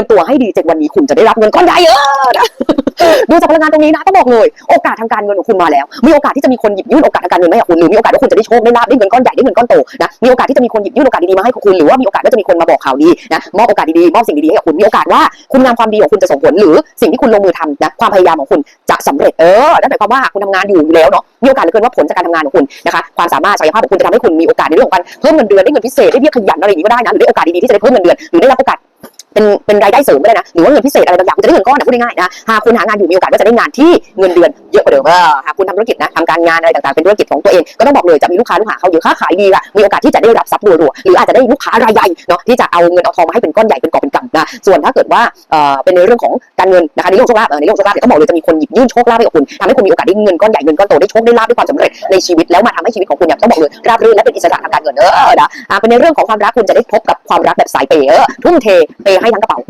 ยมตัวให้ดีเจ็ดวันนี้คุณจะได้รับเงินก้อนใหญ่เออดูจากพลังงานตรงนี้นะต้องบอกเลย โอกาสทางการเงินของคุณมาแล้ว มีโอกาสที่จะมีคนหยิบยื่นโอกาสทางการเงินมาให้คุณหรือมีโอกาสว่คุณจะได้โชคได้ลาบได้เงินก้อนใหญ่ได้เงินก้อนโตนะมีโอกาสที่จะมีคนหยิบยื่นโอกาสดีๆมาให้คุณหรือว่ามีโอกาสว่จะมีคนมาบอกข่าวดีนะมอบโอกาสดีๆมอบสิ่งดีๆให้กับคุณมีโอกาสว่าคุณงามความดีของคุณจะส่งผลหรือสิ่งที่คุณลงมือทำนะความพยายามของคุณจะสำเร็จเออนั่นหมายความว่าคุณทำงานอยู่แล้วเนาะมีโอกาสเหลือเกินว่าผลจากการทำงานของคุณนะคะความสามารถศักยภาพของคุณจะทำให้คุณมีโอกาสในเรื่องของการเพิ่มเงินเดือนได้เงินพิเศษได้เบี้ยขยันอะไรอย่างนี้ก็ได้นะหรือได้โอกาสดีๆที่จะได้เพิ่มเงินเดือนหรือได้รับโอกาส เป็นเป็นรายได้เสริมก็ได้นะหรือว่าเงินพิเศษอะไรบางอย่างคุณจะได้เงินก้อนนะพูดง่ายๆนะหากคุณหางานอยู่มีโอกาสว่าจะได้งานที่เงินเดือนเยอะกว่าเดิมหากคุณทำธุรกิจนะทำการงานอะไรต่างๆเป็นธุรกิจของตัวเองก็ต้องบอกเลยจะมีลูกค้าลูกหาเขาเยอะค้าขายดีค่ะมีโอกาสที่จะได้รับทรัพย์รัวๆหรืออาจจะได้ลูกค้ารายใหญ่เนาะที่จะเอาเงินเอาทองมาให้เป็นก้อนใหญ่เป็นกอบเป็นกำนะส่วนถ้าเกิดว่าเอ่อเป็นในเรื่องของการเงินนะคะในเรื่องโชคลาภในเรื่องโชคลาภเนี่ยต้องบอกเลยจะมีคนหยิบยื่นโชคลาภให้กับคุณทำให้คุณมีโอกาสได้เงินก้อนใหญ่เงินก้อนโตได้โชคได้ลาภได้ความสำเร็จในชีวิตแล้วมาทำให้ชีวิตของคุณเนี่ยต้องบอกเลยราบรื่นและเป็นอิสระทางการเงินเออนะเป็นในเรื่องของความรักคุณจะได้พบกับความรักแบบสายเปย์ทุ่มเทเปให้ทั้งกระเป๋านะ